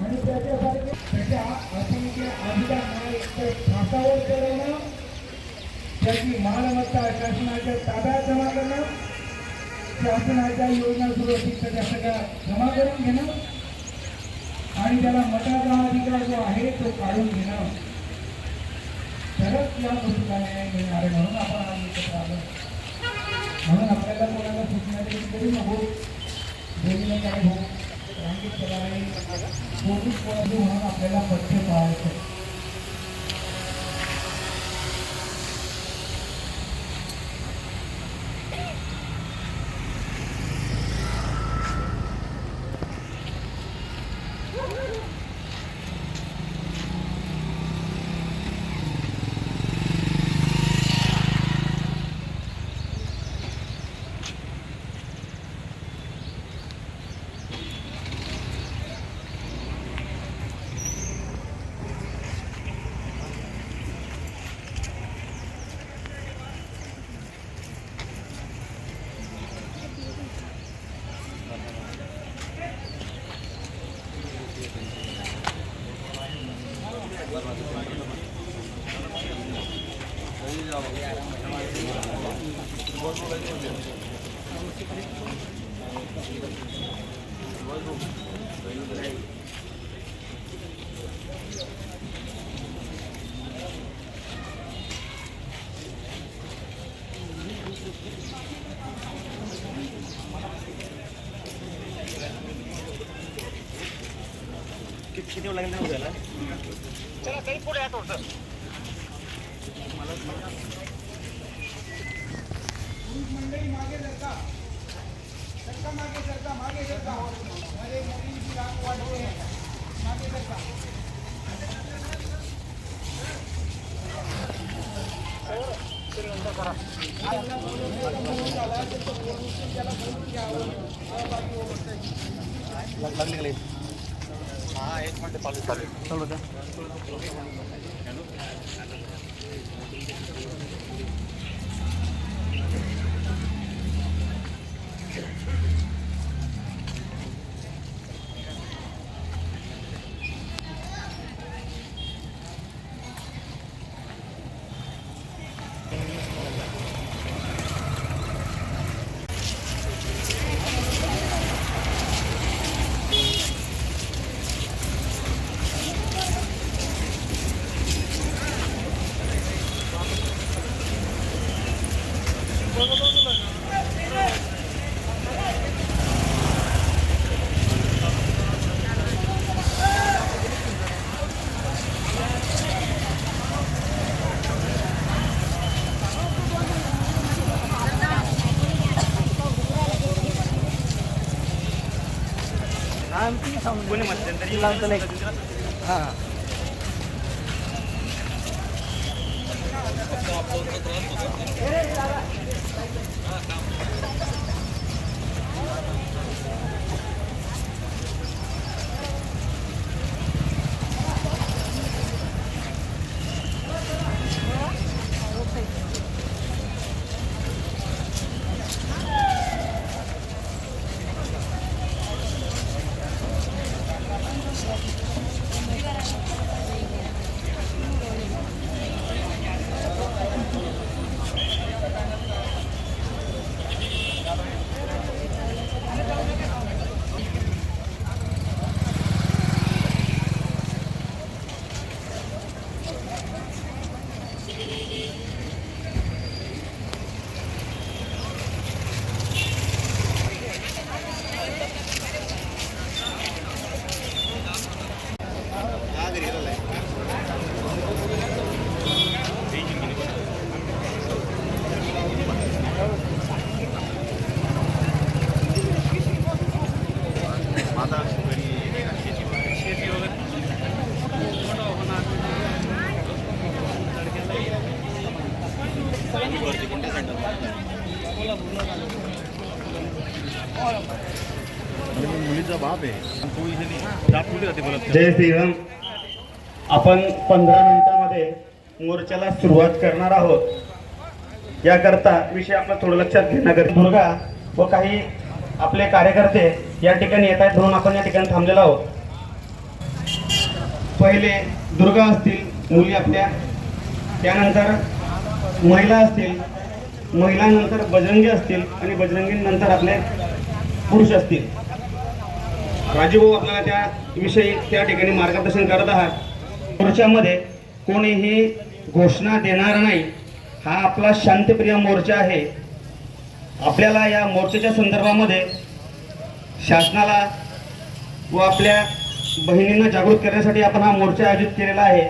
आणि त्याच्यासारखे त्याच्या असंख्य अधिकार फासावर त्याची मालमत्ता शासनाच्या ताब्यात जमा करणं शासनाच्या योजना सुरू असतील तर त्या सगळ्या जमा करून घेणं आणि त्याला मताचा अधिकार जो आहे तो काढून घेणं. तरच या गोष्टीला न्याय मिळणार आहे म्हणून आपण आज एकत्र आलो. म्हणून आपल्याला कोणाला सूचना तरी नको. बोलणं काय हो. रांगीत पदारे पोलीस म्हणून आपल्याला पथ्य पाळायचं किती वेळ लागेल उद्याला? मंडळी मागे सरका सरका मागे लागली हा एक मिनिट चालू चालू चालू। लावतो नाही हां. कोणत्या जय श्रीराम. आपण पंधरा मिनिटामध्ये मोर्चाला सुरुवात करणार आहोत. याकरता विषय आपण थोडं लक्षात घेणार गरजेचं. दुर्गा व काही आपले कार्यकर्ते या ठिकाणी येत आहेत म्हणून आपण या ठिकाणी थांबलेलो आहोत. पहिले दुर्गा असतील मुली आपल्या. त्यानंतर महिला असतील महिलांनंतर बजरंगी असतील आणि बजरंगीनंतर आपले पुरुष असतील. राजूभाऊ आपल्याला त्या विषयी त्या ठिकाणी मार्गदर्शन करत आहात. मोर्चामध्ये कोणीही घोषणा देणार नाही. हा आपला शांतप्रिय मोर्चा आहे. आपल्याला या मोर्चाच्या संदर्भामध्ये शासनाला व आपल्या बहिणींना जागृत करण्यासाठी आपण हा मोर्चा आयोजित केलेला आहे.